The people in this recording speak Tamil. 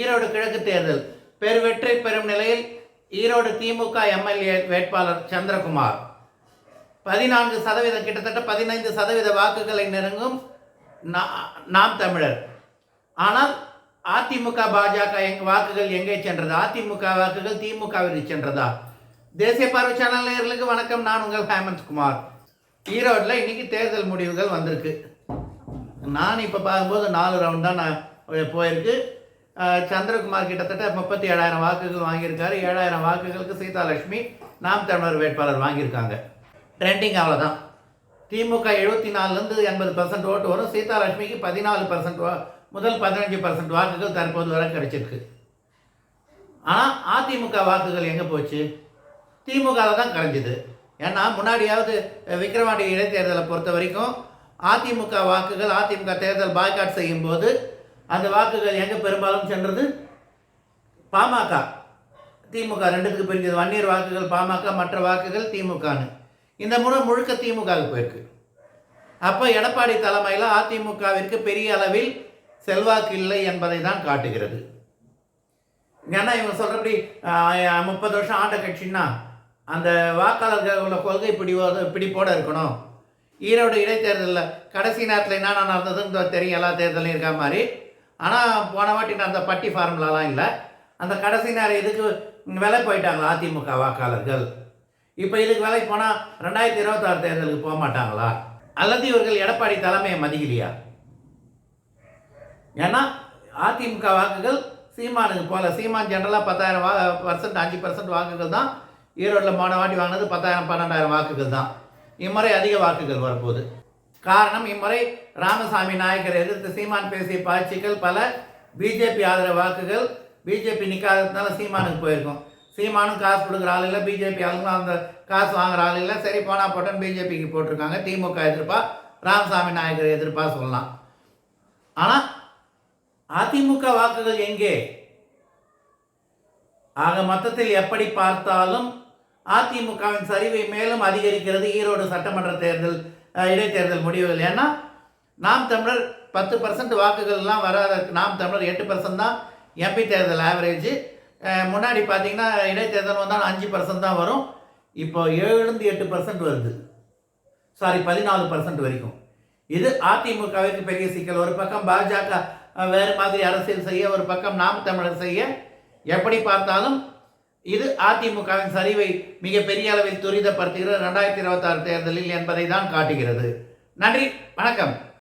ஈரோடு கிழக்கு தேர்தல். பெரு வெற்றி பெறும் நிலையில் ஈரோடு திமுக எம்எல்ஏ வேட்பாளர் சந்திரகுமார். பதினான்கு சதவீதம் கிட்டத்தட்ட பதினைந்து சதவீத வாக்குகளை நெருங்கும் நாம் தமிழர். ஆனால் அதிமுக பாஜக எங்க வாக்குகள் எங்கே சென்றது? அதிமுக வாக்குகள் திமுகவிற்கு சென்றதா? தேசிய பார்வை சேனல் வணக்கம். நான் உங்கள் ஹேமந்த் குமார். ஈரோட்டில் இன்னைக்கு தேர்தல் முடிவுகள் வந்திருக்கு. நான் இப்போ பார்க்கும்போது நாலு ரவுண்ட் தான் நான் போயிருக்கு. சந்திரகுமார் கிட்டத்தட்ட முப்பத்தி ஏழாயிரம் வாக்குகள் வாங்கியிருக்காரு. ஏழாயிரம் வாக்குகளுக்கு சீதாலட்சுமி நாம் தமிழர் வேட்பாளர் வாங்கியிருக்காங்க. ட்ரெண்டிங் அவ்வளோதான் திமுக எழுபத்தி நாலுலேருந்து எண்பது பர்சன்ட் ஓட்டு வரும். சீதாலட்சுமிக்கு பதினாலு பர்சன்ட் முதல் பதினஞ்சு பர்சன்ட் வாக்குகள் தற்போது வரை கிடைச்சிருக்கு. ஆனால் அதிமுக வாக்குகள் எங்கே போச்சு? திமுகவில் தான் கரைஞ்சிது. ஏன்னா முன்னாடியாவது விக்ரவாண்டி இடைத்தேர்தலை பொறுத்த வரைக்கும் அதிமுக வாக்குகள் அதிமுக தேர்தல் பாய்காட் செய்யும் போது அந்த வாக்குகள் எங்கே பெரும்பாலும் சென்றது பாமக. திமுக ரெண்டுத்துக்கு பிரிஞ்சது. வன்னியர் வாக்குகள் பாமக மற்ற வாக்குகள் திமுகன்னு இந்த முறை முழுக்க திமுகவுக்கு போயிருக்கு. அப்போ எடப்பாடி தலைமையில் அதிமுகவிற்கு பெரிய அளவில் செல்வாக்கு இல்லை என்பதை தான் காட்டுகிறது. ஏன்னா இவங்க சொல்கிறபடி முப்பது வருஷம் ஆண்ட கட்சின்னா அந்த வாக்காளர்களோட கொள்கை பிடிவோட பிடிப்போடு இருக்கணும். ஈரோடு இடைத்தேர்தலில் கடைசி நேரத்தில் என்னென்ன நடந்ததுன்னு தெரியும். எல்லா தேர்தலையும் இருக்க மாதிரி. ஆனால் போன வாட்டி அந்த பட்டி ஃபார்முலாலாம் இல்லை. அந்த கடைசி நேரம் இதுக்கு விலை போயிட்டாங்களா அதிமுக வாக்காளர்கள். இப்போ இதுக்கு விலை போனால் ரெண்டாயிரத்தி இருபத்தாறு தேர்தலுக்கு போக மாட்டாங்களா? அல்லது இவர்கள் எடப்பாடி தலைமையை மதிக்கலையா? ஏன்னா அதிமுக வாக்குகள் சீமானுக்கு போல. சீமான் ஜென்ரலாக பத்தாயிரம் வா பர்சன்ட் அஞ்சு பர்சன்ட் வாக்குகள் தான். ஈரோட்டில் போன வாட்டி வாங்கினது பத்தாயிரம் பன்னெண்டாயிரம் வாக்குகள் தான். இம்முறை அதிக வாக்குகள் வரப்போகுது. காரணம் இம்முறை ராமசாமி நாயக்கரை எதிர்த்து சீமான் பேசிய பாய்ச்சிகள் பல பிஜேபி ஆதரவு வாக்குகள். பிஜேபி நிற்காததுனால சீமானுக்கு போயிருக்கும். சீமானும் காசு கொடுக்குற ஆள் இல்லை பிஜேபி ஆளுங்களும் அந்த காசு வாங்குற ஆள் இல்லை. சரி போனால் போட்டோன்னு பிஜேபிக்கு போட்டிருக்காங்க. திமுக எதிர்ப்பா ராமசாமி நாயக்கர் எதிர்ப்பா சொல்லலாம். ஆனால் அதிமுக வாக்குகள் எங்கே? ஆக மொத்தத்தில் எப்படி பார்த்தாலும் அதிமுகவின் சரிவை மேலும் அதிகரிக்கிறது ஈரோடு சட்டமன்ற தேர்தல் இடைத்தேர்தல் முடிவுகள் ஏன்னா நாம் தமிழர் பத்து பர்சன்ட் வாக்குகள்லாம் வராத நாம் தமிழர் எட்டு பர்சன்ட் தான் எம்பி தேர்தல் ஆவரேஜ் முன்னாடி பார்த்தீங்கன்னா இடைத்தேர்தல் வந்தால் அஞ்சு பர்சன்ட் தான் வரும். இப்போ ஏழுலேருந்து எட்டு பர்சன்ட் வருது. சாரி பதினாலு பர்சன்ட் வரைக்கும். இது அதிமுகவிற்கு பெரிய சிக்கல். ஒரு பக்கம் பாஜக வேறு மாதிரி அரசியல் செய்ய ஒரு பக்கம் நாம் தமிழர் செய்ய. எப்படி பார்த்தாலும் இது அதிமுகவின் சரிவை மிக பெரிய அளவில் துரிதப்படுத்துகிற ரெண்டாயிரத்தி இருபத்தாறு தேர்தலில் என்பதை தான் காட்டுகிறது. நன்றி வணக்கம்.